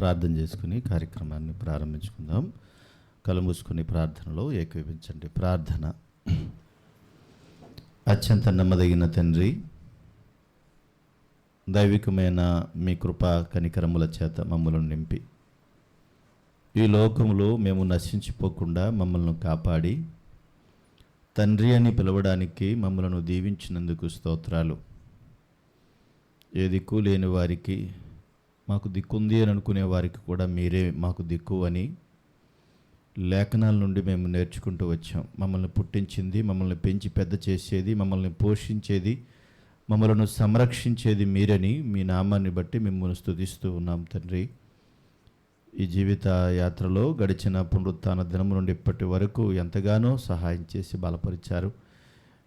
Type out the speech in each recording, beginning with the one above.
ప్రార్థన చేసుకుని కార్యక్రమాన్ని ప్రారంభించుకుందాం. కలుమూసుకుని ప్రార్థనలో ఏకీపించండి ప్రార్థన. అత్యంత నమ్మదగిన తండ్రి దైవికమైన మీ కృపా కనికరముల చేత మమ్మల్ని నింపి. ఈ లోకంలో మేము నశించిపోకుండా మమ్మల్ని కాపాడి తండ్రి అని పిలవడానికి మమ్మలను దీవించినందుకు స్తోత్రాలు. ఏ దిక్కు లేని వారికి మాకు దిక్కుంది అని అనుకునే వారికి కూడా మీరే మాకు దిక్కు అని లేఖనాల నుండి మేము నేర్చుకుంటూ వచ్చాం. మమ్మల్ని పుట్టించింది మమ్మల్ని పెంచి పెద్ద చేసేది మమ్మల్ని పోషించేది మమ్మలను సంరక్షించేది మీరని మీ నామాన్ని బట్టి మిమ్మల్ని స్థుతిస్తూ ఉన్నాం తండ్రి. ఈ జీవిత యాత్రలో గడిచిన పునరుత్న దినం నుండి ఇప్పటి వరకు ఎంతగానో సహాయం చేసి బలపరిచారు.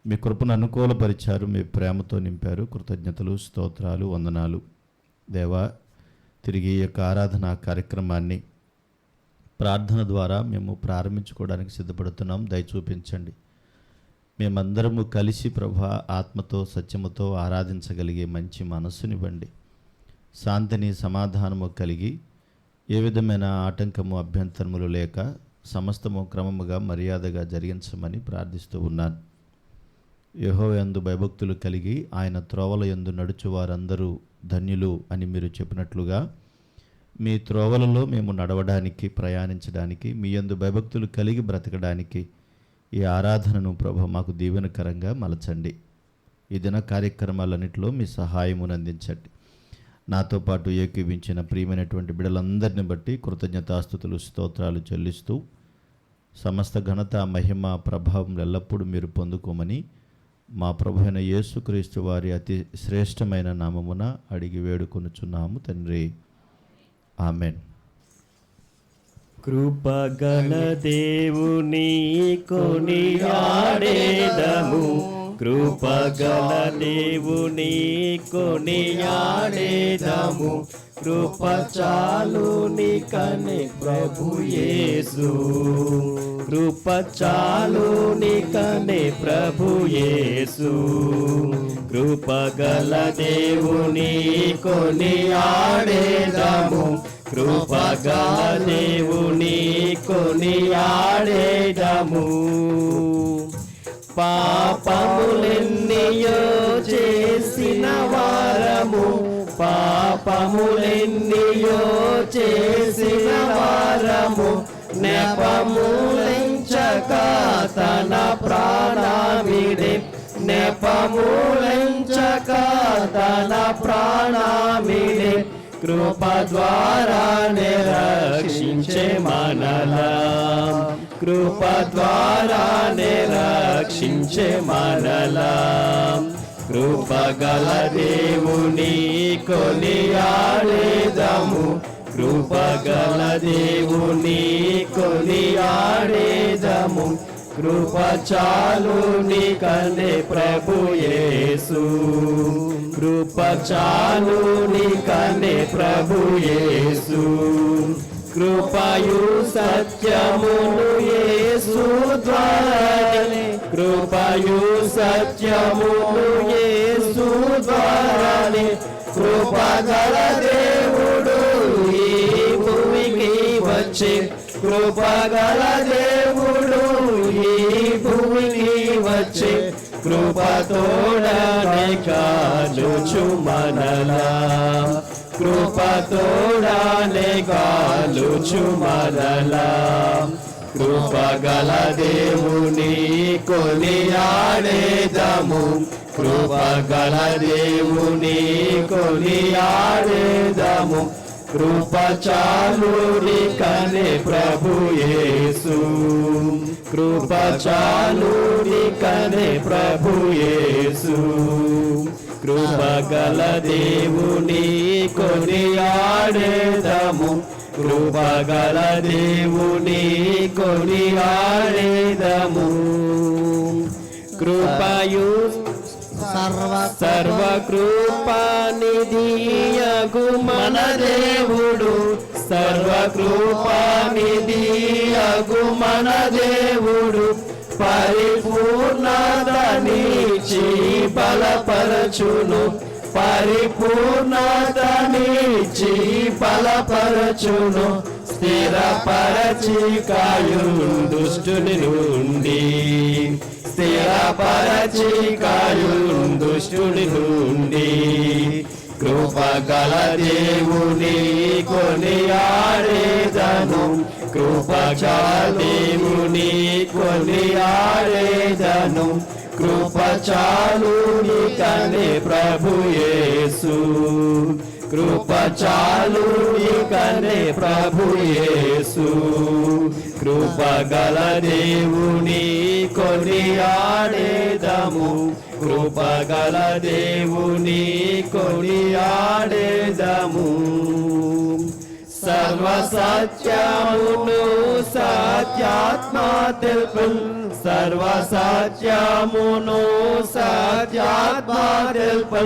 మీ కృపను అనుకూలపరిచారు మీ ప్రేమతో నింపారు. కృతజ్ఞతలు స్తోత్రాలు వందనాలు. దేవా తిరిగి ఈ యొక్క ఆరాధన కార్యక్రమాన్ని ప్రార్థన ద్వారా మేము ప్రారంభించుకోవడానికి సిద్ధపడుతున్నాం. దయ చూపించండి. మేమందరము కలిసి ప్రభా ఆత్మతో సత్యముతో ఆరాధించగలిగే మంచి మనస్సునివ్వండి శాంతిని సమాధానము కలిగి ఏ విధమైన ఆటంకము అభ్యంతరములు లేక సమస్తము క్రమముగా మర్యాదగా జరిగించమని ప్రార్థిస్తూ ఉన్నాను. యహో యందు భయభక్తులు కలిగి ఆయన త్రోవల యందు నడుచు వారందరూ ధన్యులు అని మీరు చెప్పినట్లుగా మీ త్రోవలలో మేము నడవడానికి ప్రయాణించడానికి మీ యందు భయభక్తులు కలిగి బ్రతకడానికి ఈ ఆరాధనను ప్రభ మాకు దీవెనకరంగా మలచండి. ఈ దిన కార్యక్రమాలన్నింటిలో మీ సహాయమును అందించండి. నాతో పాటు ఏకీవించిన ప్రియమైనటువంటి బిడలందరిని బట్టి కృతజ్ఞతాస్థుతులు స్తోత్రాలు చెల్లిస్తూ సమస్త ఘనత మహిమ ప్రభావం ఎల్లప్పుడూ మీరు పొందుకోమని మా ప్రభు అయిన యేసుక్రీస్తు వారి అతి శ్రేష్టమైన నామమున అడిగి వేడుకొనుచున్నాము తండ్రి. ఆమెన్. కృపగల దేవుని కొనియాడేదము. కృపగల దేవుని కొనియాడేదము. కృప చాలుని కని ప్రభు యేసు. కృప చాలుని నికనే ప్రభు యేసు. కృపగల దేవుని కొనియాడేదము. కృపగా దేవుని కొనియాడేదము. పాపములెన్నియో చేసిన వారము. పాపములెన్నియో చేసిన వారము. నెపములంచక తన ప్రాణమిడే నెపమూలంచక తన ప్రాణమిడే కృప ద్వారా రక్షించే మనలా. కృప ద్వారా రక్షించే మనలా. కృపగల దేవుని కొనియాడేదము. కృపగల దేవుని కొనియాడేదము. కృప చాలు కనే ప్రభు యేసు. కృప చాలు కనే ప్రభు యేసు. కృపయు సత్యమును యేసు ద్వారానే. కృపయు సత్యమును యేసు ద్వారానే. కృపగల దేవు వచ్చే కృపగల దేవుడు ఈ భూమిని వచ్చే కృపతోడని కాలుచు మనలా. కృపతోడని కాలుచు మనలా. కృపగల దేవుని కొనియాడేదము. కృపగల దేవుని కొనియాడేదము. కృపచాలుడి కనే ప్రభు యేసు. కృప కనే ప్రభు యేసు. కృపగల దేవుని కొనియాడేదము. కృపగల దేవుని కొనియాడేదము. కృపయు సర్వ కృపానిధియగు మన దేవుడు సర్వ కృపానిధియగు మన దేవుడు పరిపూర్ణతనిచి బలపరచును పరిపూర్ణతనిచ్చి బలపరచును స్థిరపరచి కాయును దుష్టుని నుండి. స్థిరపరచి కాయులు దుష్టుడి నుండి. కృపగల దేవుని కొని ఆడేదను కృపగల దేవుని కొని ఆడేదను కృప చాలు కనే ప్రభు యేసు. కృప చాలు కనే ప్రభు యేసు. కృప గల దేవుని కొని ఆడేదము కృప గల దేవుని కొని ఆడేదము సర్వ సత్యమును సత్యాత్మ తెలుపు సర్వ సత్యమును సత్యాత్మ తెలుపు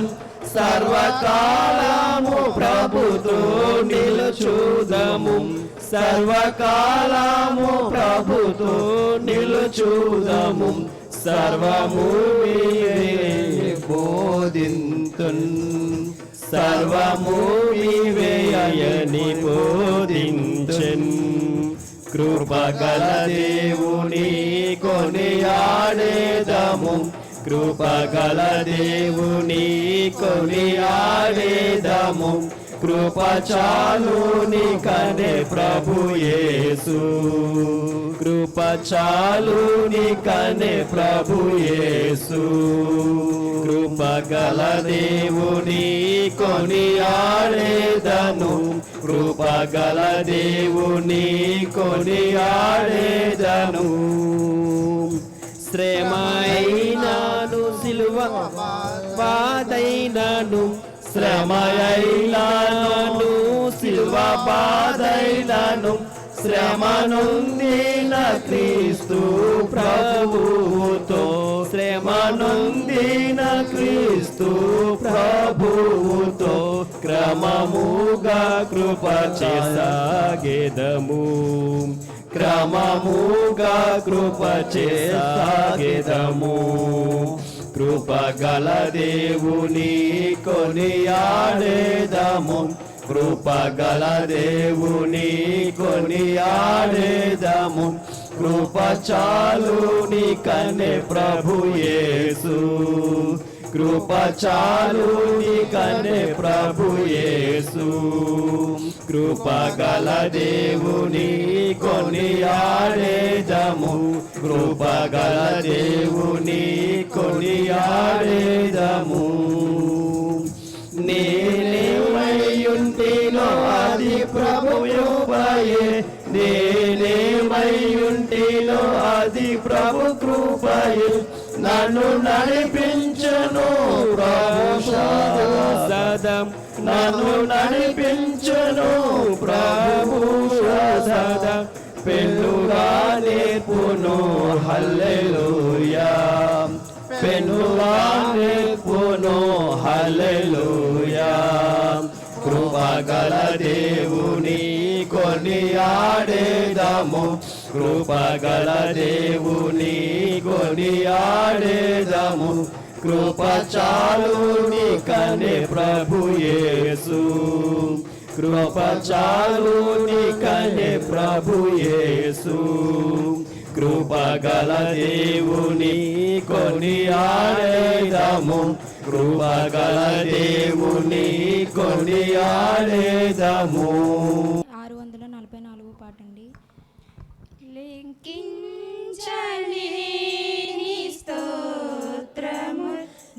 సర్వకాలము ప్రభుతో నిలుచుదము. సర్వకాలము ప్రభుతో నిలుచుదము. సర్వము బోధింతున్. సర్వము నీవేయని బోధించన్. కృపగల దేవుని కొనియాడేదము. కృపగల దేవుని కొనియాడేదము కృప చాలు కనే ప్రభు యేసు. కృప చాలు కనే ప్రభు యేసు. కృపగల దేవుని కొనియాడేదను కృపగల దేవుని కొనియాడేదను ఆడేదను. శ్రమైనాను సిలువ బాధైనాను శ్రమయైనాను సిలువ బాధైనాను శ్రమనుందిన క్రీస్తు ప్రభుతో శ్రమనుందిన క్రీస్తు ప్రభుతో క్రమముగా కృప చేసాగేదము. క్రమముగా కృప చేసాగేదము. కృపగల దేవుని కొనియాడేదము. కృపగల దేవుని కొనియాడేదము. కృప చాలు కనే ప్రభు యేసు. కృప చాలు కనే ప్రభు యేసు. కృప గల దేవుని కొని కృప గల దేవుని కొని ఆడేదము నేనేమయ్యుంటినో అది ప్రభు కృపయే. నేనేమయ్యుంటినో అది ప్రభు కృపయే. నన్ను నడిపించను ప్రభు సదం నన్ను నడిపించను ప్రభు సదం పెళ్ళుగా నేర్పును హల్లెలూయా. పెనుగా నేర్పును హల్లెలూయా. కృపగల దేవుని కొని ఆడేదము కృపగల దేవుని కొనియాడేదము. కృప చాలు కనే ప్రభుయేసు కృప చాలు కనే ప్రభుయేసు కృపగల దేవుని కొనియాడేదము. కృపగల దేవుని కొనియాడేదము ఆడేదము ఆరు వందల నలభై నాలుగు పాట అండి లింకించలేని స్తోత్రము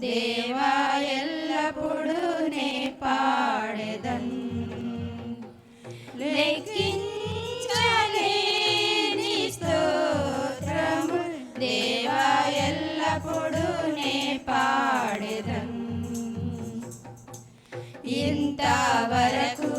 దేవా ఎల్లప్పుడూ నే పాడెదన్ లెక్కించలేని స్తోత్రము దేవా ఎల్లప్పుడూ నే పాడెదన్ ఇంతవరకు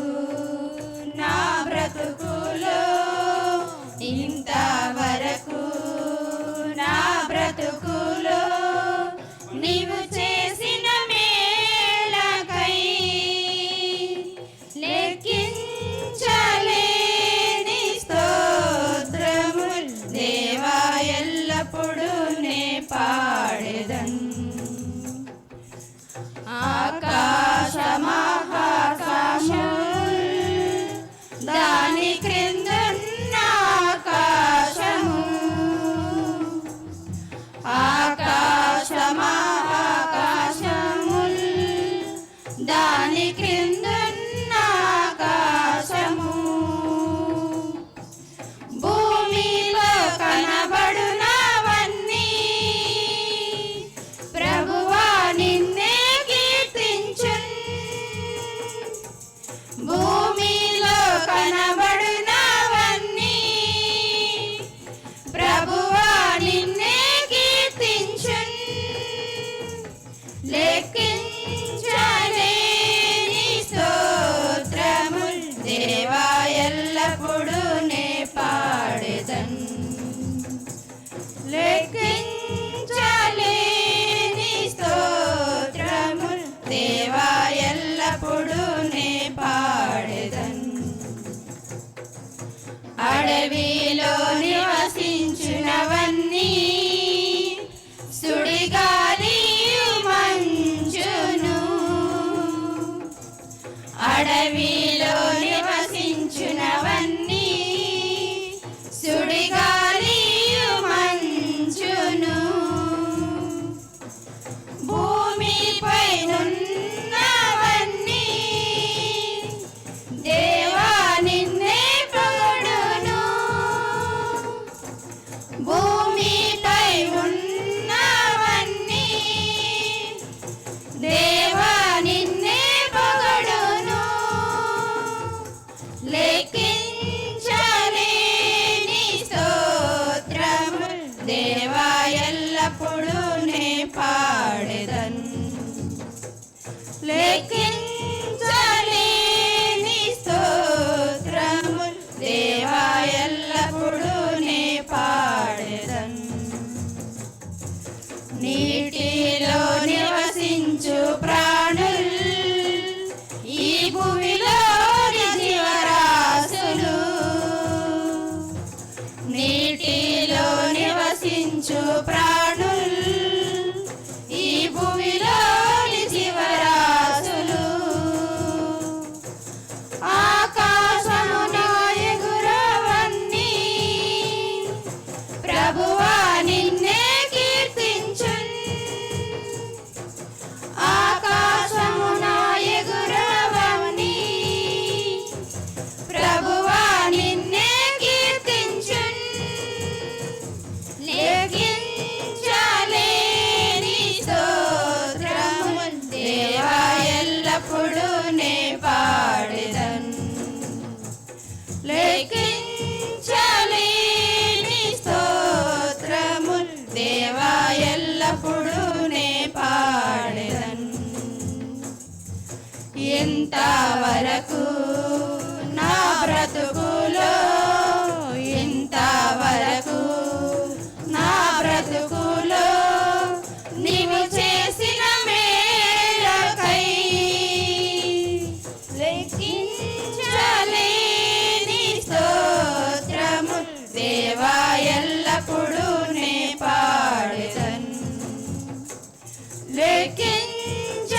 లెక్కించలేని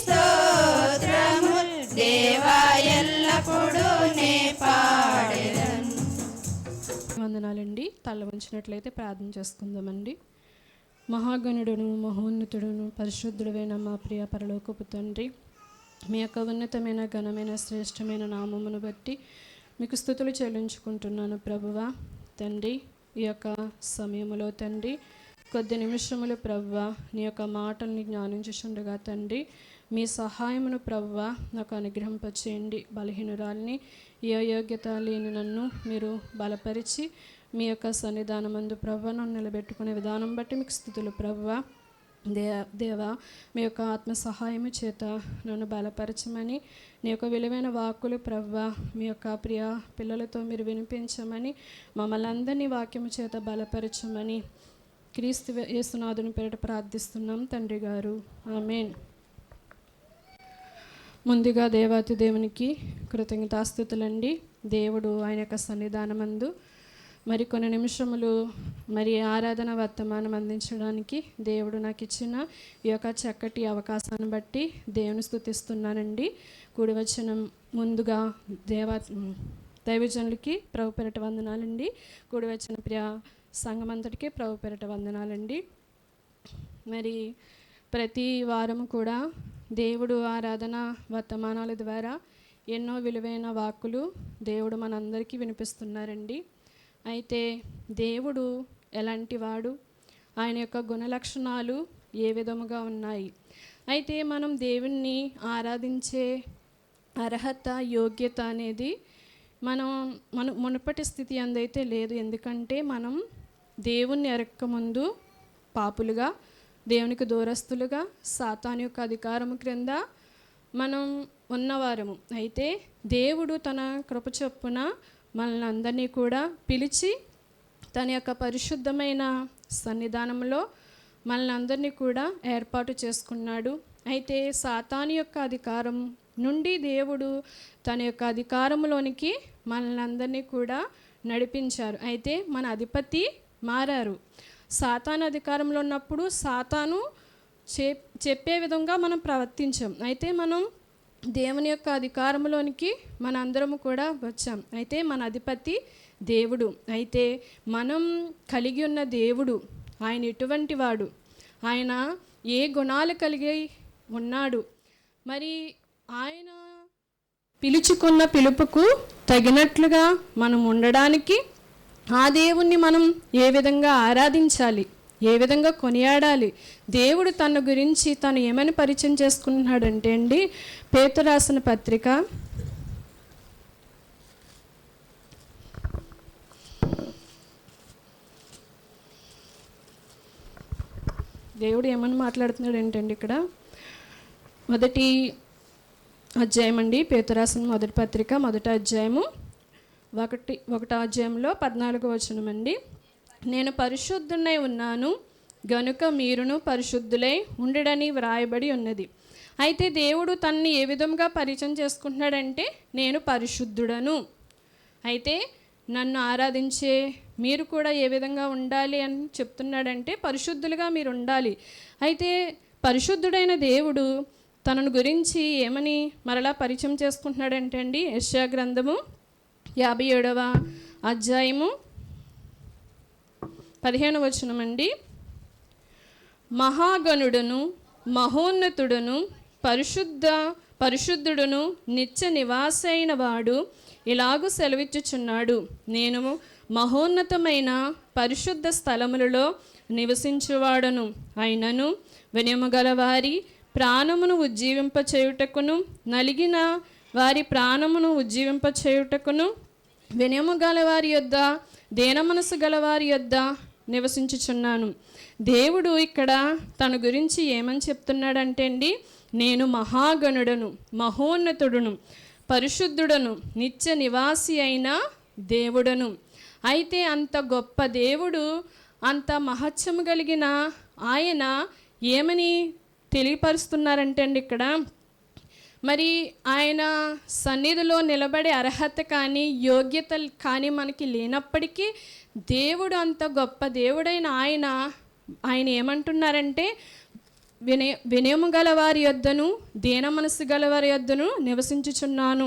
స్తోత్రములు దేవా ఎల్లప్పుడూ నే వందనాలండి. తల వంచినట్లయితే ప్రార్థన చేసుకుందామండి మహాగణుడును మహోన్నతుడును పరిశుద్ధుడైన మా ప్రియ పరలోకపు తండ్రి మీ యొక్క ఉన్నతమైన ఘనమైన శ్రేష్టమైన నామమును బట్టి మీకు స్థుతులు చెల్లించుకుంటున్నాను ప్రభువ. తండ్రి ఈ యొక్క సమయంలో తండ్రి కొద్ది నిమిషములు ప్రవ్వ నీ యొక్క మాటల్ని జ్ఞానించుచుండగా తండ్రి. మీ సహాయమును ప్రవ్వ నాకు అనుగ్రహింపచేయండి. బలహీనురాల్ని ఏ అయోగ్యత లేని నన్ను మీరు బలపరిచి మీ యొక్క సన్నిధానమందు ప్రవ్వ నన్ను నిలబెట్టుకునే విధానం బట్టి మీకు స్థుతులు ప్రవ్వ. దే దేవా మీ యొక్క ఆత్మ సహాయము చేత నన్ను బలపరచమని నీ యొక్క విలువైన వాక్కులు ప్రవ్వ మీ యొక్క ప్రియ పిల్లలతో మీరు వినిపించమని మమ్మల్ని అందరినీ వాక్యము చేత బలపరచమని క్రీస్తు యేసునాథుని పేరిట ప్రార్థిస్తున్నాం తండ్రి గారు. ఆమెన్. ముందుగా దేవాతి దేవునికి కృతజ్ఞతాస్థుతులండి. దేవుడు ఆయన యొక్క సన్నిధానమందు మరి కొన్ని నిమిషములు మరి ఆరాధన వర్తమానం అందించడానికి దేవుడు నాకు ఇచ్చిన ఈ యొక్క చక్కటి అవకాశాన్ని బట్టి దేవుని స్థుతిస్తున్నానండి. కూడి వచ్చిన ముందుగా దేవా దైవజనులకి ప్రభు పెరట వందనాలండి. కూడి వచ్చిన ప్రియా సంఘమంతటికే ప్రభు పెరట వందనాలండి. మరి ప్రతి వారము కూడా దేవుడు ఆరాధన వర్తమానాల ద్వారా ఎన్నో విలువైన వాక్కులు దేవుడు మనందరికీ వినిపిస్తున్నారండి. అయితే దేవుడు ఎలాంటి వాడు? ఆయన యొక్క గుణలక్షణాలు ఏ విధముగా ఉన్నాయి? అయితే మనం దేవుణ్ణి ఆరాధించే అర్హత యోగ్యత అనేది మనం మన మునుపటి స్థితి అందైతే లేదు. ఎందుకంటే మనం దేవుణ్ణి ఎరక్క ముందు పాపులుగా దేవునికి దూరస్తులుగా సాతాను యొక్క అధికారము క్రింద మనం ఉన్నవారము. అయితే దేవుడు తన కృప చొప్పున మనల్ని అందరినీ కూడా పిలిచి తన యొక్క పరిశుద్ధమైన సన్నిధానంలో మనల్ని అందరినీ కూడా ఏర్పాటు చేసుకున్నాడు. అయితే సాతాను యొక్క అధికారం నుండి దేవుడు తన యొక్క అధికారంలోనికి మనల్ని అందరినీ కూడా నడిపించారు. అయితే మన అధిపతి మారారు. సాతాను అధికారంలో ఉన్నప్పుడు సాతాను చే చెప్పే విధంగా మనం ప్రవర్తించాం. అయితే మనం దేవుని యొక్క అధికారంలోనికి మన అందరము కూడా వచ్చాం. అయితే మన అధిపతి దేవుడు. అయితే మనం కలిగి ఉన్న దేవుడు ఆయన ఎటువంటి వాడు? ఆయన ఏ గుణాలు కలిగి ఉన్నాడు? మరి ఆయన పిలుచుకున్న పిలుపుకు తగినట్లుగా మనం ఉండడానికి ఆ దేవుణ్ణి మనం ఏ విధంగా ఆరాధించాలి? ఏ విధంగా కొనియాడాలి? దేవుడు తన గురించి తను ఏమని పరిచయం చేసుకుంటున్నాడంటే అండి పేతు రాసిన పత్రిక దేవుడు ఏమని మాట్లాడుతున్నాడు ఏంటండి ఇక్కడ మొదటి అధ్యాయం అండి పేతురాసిన మొదటి పత్రిక మొదటి అధ్యాయము ఒకటి ఒకటో అధ్యాయంలో పద్నాలుగు వచనం అండి నేను పరిశుద్ధునై ఉన్నాను గనుక మీరును పరిశుద్ధులై ఉండడని వ్రాయబడి ఉన్నది. అయితే దేవుడు తన్ని ఏ విధంగా పరిచయం చేసుకుంటున్నాడంటే నేను పరిశుద్ధుడను. అయితే నన్ను ఆరాధించే మీరు కూడా ఏ విధంగా ఉండాలి అని చెప్తున్నాడంటే పరిశుద్ధులుగా మీరు ఉండాలి. అయితే పరిశుద్ధుడైన దేవుడు తనను గురించి ఏమని మరలా పరిచయం చేసుకుంటున్నాడంటే అండి యశ్యా గ్రంథము యాభై ఏడవ అధ్యాయము పదిహేను వచనమండి మహాగణుడును మహోన్నతుడును పరిశుద్ధ పరిశుద్ధుడును నిత్య నివాసైన వాడు ఇలాగూ సెలవిచ్చుచున్నాడు. నేను మహోన్నతమైన పరిశుద్ధ స్థలములలో నివసించువాడను. అయినను వినయము గలవారి ప్రాణమును ఉజ్జీవింపచేయుటకును నలిగిన వారి ప్రాణమును ఉజ్జీవింపచేయుటకును వినయము గలవారి యొద్ద దేన మనసు గలవారి యొద్ద నివసించుచున్నాను. దేవుడు ఇక్కడ తన గురించి ఏమని చెప్తున్నాడంటే అండి నేను మహాగణుడను మహోన్నతుడును పరిశుద్ధుడను నిత్య నివాసి అయిన దేవుడను. అయితే అంత గొప్ప దేవుడు అంత మహత్యము కలిగిన ఆయన ఏమని తెలియపరుస్తున్నారంటే అండి ఇక్కడ? మరి ఆయన సన్నిధిలో నిలబడే అర్హత కానీ యోగ్యత కానీ మనకి లేనప్పటికీ దేవుడు అంత గొప్ప దేవుడైన ఆయన ఆయన ఏమంటున్నారంటే వినయ వినయము గల వారి యొద్దను దీన మనసు గల వారి యొద్దను నివసించుచున్నాను.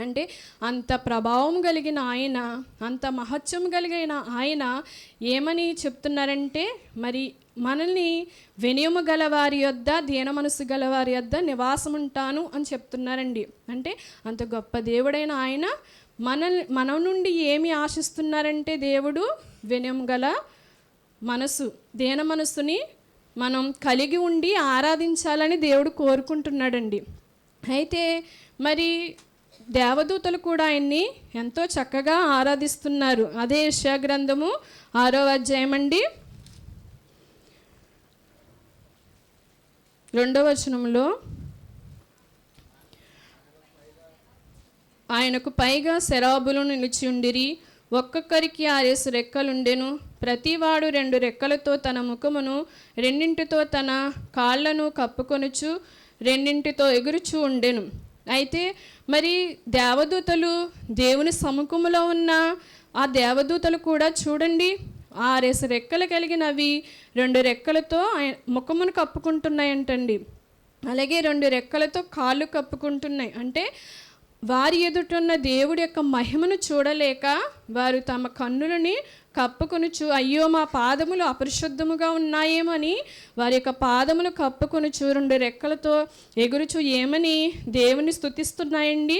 అంటే అంత ప్రభావం కలిగిన ఆయన అంత మహత్యం కలిగిన ఆయన ఏమని చెప్తున్నారంటే మరి మనల్ని వినయము గల వారి యొద్ద దీన మనసు గల వారి యొద్ద నివాసం ఉంటాను అని చెప్తున్నారండి. అంటే అంత గొప్ప దేవుడైన ఆయన మన మన నుండి ఏమి ఆశిస్తున్నారంటే దేవుడు వినయం గల మనసు దేన మనసుని మనం కలిగి ఉండి ఆరాధించాలని దేవుడు కోరుకుంటున్నాడండి. అయితే మరి దేవదూతలు కూడా ఆయన్ని ఎంతో చక్కగా ఆరాధిస్తున్నారు. అదే గ్రంథము ఆరో అధ్యాయం అండి. రెండవ వచనంలో ఆయనకు పైగా శరాబులు నిలిచి ఉండిరి. ఒక్కొక్కరికి ఆరేసు రెక్కలుండెను. ప్రతివాడు రెండు రెక్కలతో తన ముఖమును రెండింటితో తన కాళ్ళను కప్పుకొనుచు రెండింటితో ఎగురుచూ ఉండెను. అయితే మరి దేవదూతలు దేవుని సముఖంలో ఉన్న ఆ దేవదూతలు కూడా చూడండి ఆరేసి రెక్కలు కలిగినవి రెండు రెక్కలతో ఆయన ముఖమును కప్పుకుంటున్నాయంటండి. అలాగే రెండు రెక్కలతో కాళ్ళు కప్పుకుంటున్నాయి. అంటే వారి ఎదుటున్న దేవుడి యొక్క మహిమను చూడలేక వారు తమ కన్నులని కప్పుకొనుచు అయ్యో మా పాదములు అపరిశుద్ధముగా ఉన్నాయేమని? వారి యొక్క పాదములు కప్పుకొనుచు రెండు రెక్కలతో ఎగురుచు ఏమని? దేవుని స్థుతిస్తున్నాయండి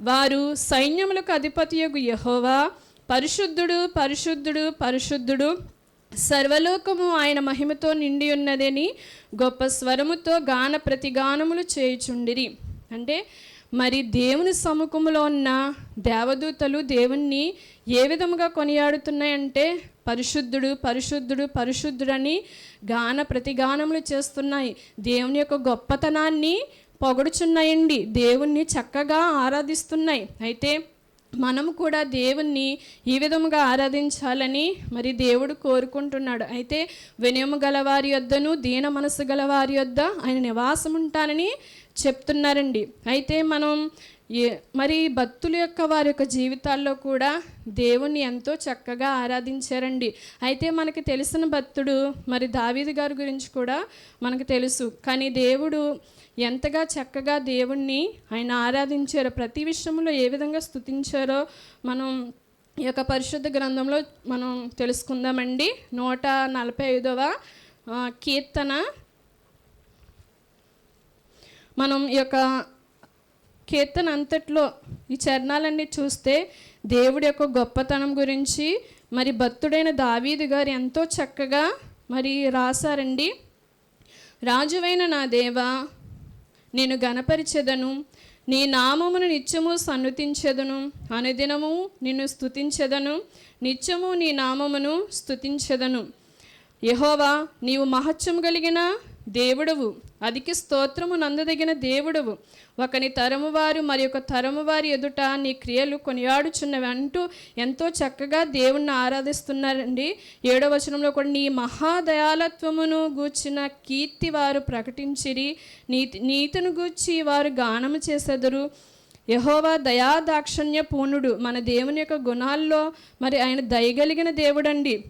వారు సైన్యములకు అధిపతియగు యహోవా. పరిశుద్ధుడు పరిశుద్ధుడు పరిశుద్ధుడు. సర్వలోకము ఆయన మహిమతో నిండి ఉన్నదని గొప్ప స్వరముతో గాన ప్రతిగానములు చేయుచుండిరి. అంటే మరి దేవుని సముఖంలో ఉన్న దేవదూతలు దేవుణ్ణి ఏ విధముగా కొనియాడుతున్నాయంటే పరిశుద్ధుడు పరిశుద్ధుడు పరిశుద్ధుడని గాన ప్రతిగానములు చేస్తున్నాయి. దేవుని యొక్క గొప్పతనాన్ని పొగడుచున్నాయండి. దేవుణ్ణి చక్కగా ఆరాధిస్తున్నాయి. అయితే మనము కూడా దేవుణ్ణి ఈ విధముగా ఆరాధించాలని మరి దేవుడు కోరుకుంటున్నాడు. అయితే వినయము గలవారి యొద్దను దీన మనసు గలవారి యొద్ద ఆయన నివాసం ఉంటానని చెప్తున్నారండి. అయితే మనం ఏ మరి భక్తుల యొక్క వారి యొక్క జీవితాల్లో కూడా దేవుణ్ణి ఎంతో చక్కగా ఆరాధించారండి. అయితే మనకి తెలిసిన భక్తుడు మరి దావీదు గారి గురించి కూడా మనకు తెలుసు. కానీ దేవుడు ఎంతగా చక్కగా దేవుణ్ణి ఆయన ఆరాధించారో ప్రతి విషయంలో ఏ విధంగా స్థుతించారో మనం ఈ యొక్క పరిశుద్ధ గ్రంథంలో మనం తెలుసుకుందామండి. నూట నలభై ఐదవ కీర్తన. మనం ఈ యొక్క కీర్తన అంతట్లో ఈ చరణాలన్నీ చూస్తే దేవుడి యొక్క గొప్పతనం గురించి మరి భక్తుడైన దావీదు గారు ఎంతో చక్కగా మరి రాశారండి. రాజువైన నా దేవా నేను గణపరిచెదను నీ నామమును నిత్యము సన్నుతించెదను అనుదినము నిన్ను స్థుతించెదను నిత్యము నీ నామమును స్థుతించెదను యహోవా నీవు మహత్యం కలిగిన దేవుడవు. అధిక స్తోత్రము నందదగిన దేవుడవు. ఒకని తరము వారు మరి ఒక తరము వారి ఎదుట నీ క్రియలు కొనియాడుచున్నవి అంటూ ఎంతో చక్కగా దేవుణ్ణి ఆరాధిస్తున్నారండి. ఏడవ వచనంలో కూడా నీ మహాదయాలత్వమును గూర్చిన కీర్తి వారు ప్రకటించిరి. నీతి నీతిని గూర్చి వారు గానము చేసెదరు. యహోవా దయాదాక్షణ్య పూర్ణుడు మన దేవుని యొక్క గుణాల్లో మరి ఆయన దయగలిగిన దేవుడండి.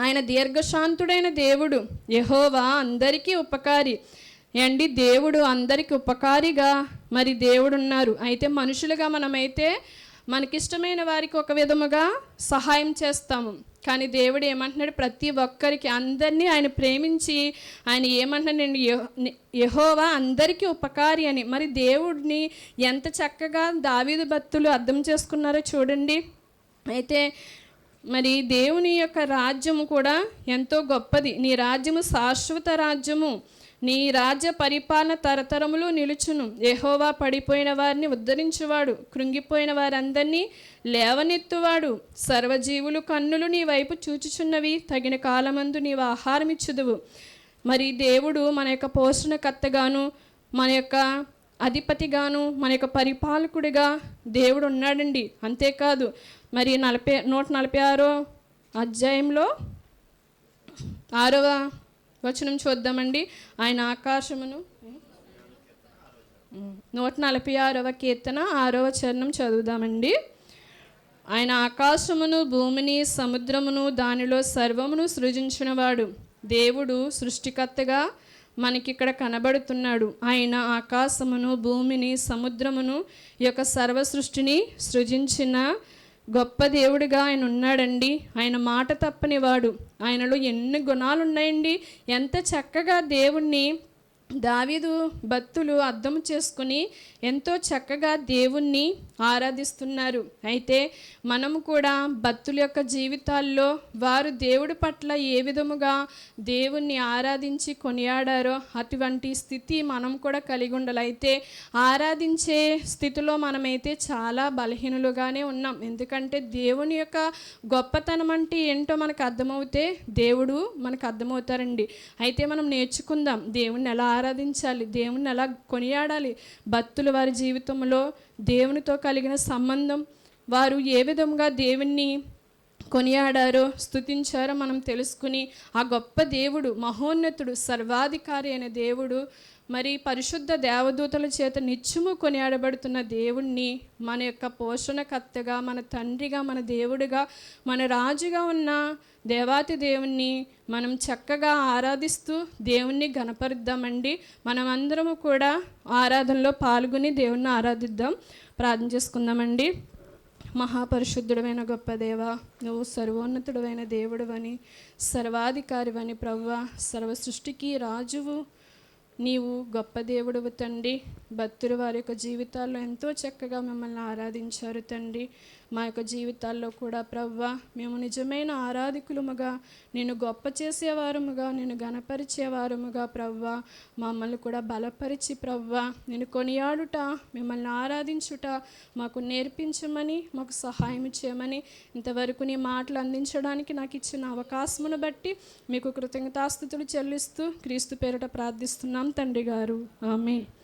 ఆయన దీర్ఘశాంతుడైన దేవుడు. యహోవా అందరికీ ఉపకారి. అండి దేవుడు అందరికి ఉపకారిగా మరి దేవుడు ఉన్నారు అయితే మనుషులుగా మనమైతే మనకిష్టమైన వారికి ఒక విధముగా సహాయం చేస్తాము. కానీ దేవుడు ఏమంటున్నాడు? ప్రతి ఒక్కరికి అందరినీ ఆయన ప్రేమించి ఆయన ఏమంటున్నాడు? నేను యెహో- అందరికీ ఉపకారి అని. మరి దేవుడిని ఎంత చక్కగా దావీదు భక్తులు అర్థం చేసుకున్నారో చూడండి. అయితే మరి దేవుని యొక్క రాజ్యము కూడా ఎంతో గొప్పది. నీ రాజ్యము శాశ్వత రాజ్యము. నీ రాజ్య పరిపాలన తరతరములు నిలుచును. ఎహోవా పడిపోయిన వారిని ఉద్ధరించువాడు. కృంగిపోయిన వారందరినీ లేవనెత్తువాడు. సర్వజీవులు కన్నులు నీ వైపు చూచుచున్నవి. తగిన కాలమందు నీవు ఆహారం ఇచ్చుదువు. మరి దేవుడు మన యొక్క పోషణకర్తగాను మన యొక్క అధిపతిగాను మన యొక్క పరిపాలకుడిగా దేవుడు ఉన్నాడండి. అంతేకాదు మరి నలభై నూట నలభై ఆరో అధ్యాయంలో ఆరవ వచనం చూద్దామండి. ఆయన ఆకాశమును నూట నలభై ఆరవ కీర్తన ఆరవ చరణం చదువుదామండి. ఆయన ఆకాశమును భూమిని సముద్రమును దానిలో సర్వమును సృజించినవాడు. దేవుడు సృష్టికర్తగా మనకిక్కడ కనబడుతున్నాడు. ఆయన ఆకాశమును భూమిని సముద్రమును యొక్క సర్వ సృష్టిని సృజించిన గొప్ప దేవుడిగా ఆయన ఉన్నాడండి. ఆయన మాట తప్పనివాడు. ఆయనలో ఎన్ని గుణాలు ఉన్నాయండి ఎంత చక్కగా దేవుణ్ణి దావీదు భక్తులు అర్థం చేసుకుని ఎంతో చక్కగా దేవుణ్ణి ఆరాధిస్తున్నారు. అయితే మనము కూడా భక్తుల యొక్క జీవితాల్లో వారు దేవుడి పట్ల ఏ విధముగా దేవుణ్ణి ఆరాధించి కొనియాడారో అటువంటి స్థితి మనం కూడా కలిగి ఉండాలి. అయితే ఆరాధించే స్థితిలో మనమైతే చాలా బలహీనులుగానే ఉన్నాం. ఎందుకంటే దేవుని యొక్క గొప్పతనం అంటే ఏంటో మనకు అర్థమవుతే దేవుడు మనకు అర్థమవుతారండి. అయితే మనం నేర్చుకుందాం దేవుణ్ణి ఎలా ఆరాధించాలి. దేవుణ్ణి ఎలా కొనియాడాలి. భక్తులు వారి జీవితంలో దేవునితో కలిగిన సంబంధం వారు ఏ విధంగా దేవుణ్ణి కొనియాడారో స్తుతించారో మనం తెలుసుకుని ఆ గొప్ప దేవుడు మహోన్నతుడు సర్వాధికారి అయిన దేవుడు మరి పరిశుద్ధ దేవదూతల చేత నిత్యము కొనియాడబడుతున్న దేవుణ్ణి మన యొక్క పోషణకర్తగా మన తండ్రిగా మన దేవుడిగా మన రాజుగా ఉన్న దేవాతి దేవుణ్ణి మనం చక్కగా ఆరాధిస్తూ దేవుణ్ణి గణపరుద్దామండి మనమందరము కూడా ఆరాధనలో పాల్గొని దేవుణ్ణి ఆరాధిద్దాం. ప్రార్థన చేసుకుందామండి. మహాపరిశుద్ధుడమైన గొప్ప దేవ నువ్వు సర్వోన్నతుడమైన దేవుడువని సర్వాధికారివని ప్రవ్వ సర్వ సృష్టికి రాజువు నీవు గొప్ప దేవుడు తండ్రి. భక్తులు వారి యొక్క జీవితాల్లో ఎంతో చక్కగా మిమ్మల్ని ఆరాధించారు తండ్రి. మా యొక్క జీవితాల్లో కూడా ప్రవ్వ మేము నిజమైన ఆరాధికులముగా నేను గొప్ప చేసేవారముగా నేను గణపరిచేవారముగా ప్రవ్వ. మమ్మల్ని కూడా బలపరిచి ప్రవ్వ. నేను కొనియాడుట మిమ్మల్ని ఆరాధించుట మాకు నేర్పించమని మాకు సహాయం చేయమని ఇంతవరకు నీ మాటలు అందించడానికి నాకు ఇచ్చిన అవకాశమును బట్టి మీకు కృతజ్ఞతాస్థుతులు చెల్లిస్తూ క్రీస్తు పేరిట ప్రార్థిస్తున్నాం తండ్రి గారు. ఆమె